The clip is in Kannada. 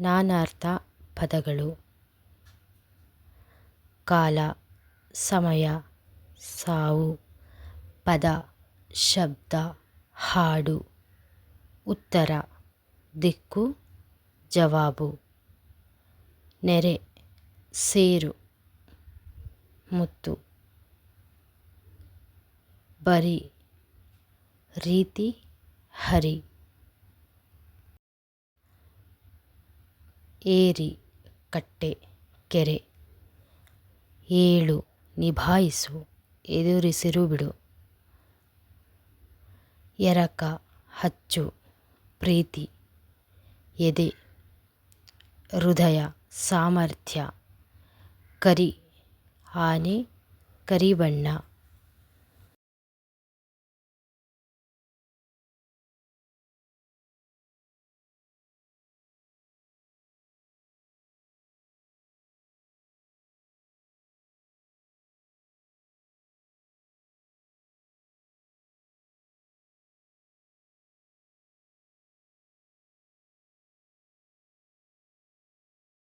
ನಾನಾರ್ಥ ಪದಗಳು. ಕಾಲ, ಸಮಯ, ಸಾವು, ಪದ, ಶಬ್ದ, ಹಾಡು. ಉತ್ತರ, ದಿಕ್ಕು, ಜವಾಬು. ನೆರೆ, ಸೇರು. ಮುತ್ತು. ಬರಿ, ರೀತಿ, ಹರಿ. ಏರಿ, ಕಟ್ಟೆ, ಕೆರೆ. ಏಳು, ನಿಭಾಯಿಸು, ಎದುರಿಸಿರು ಬಿಡು. ಎರಕ, ಹಚ್ಚು, ಪ್ರೀತಿ. ಎದೆ, ಹೃದಯ, ಸಾಮರ್ಥ್ಯ. ಕರಿ, ಆನೆ, ಕರಿಬಣ್ಣ.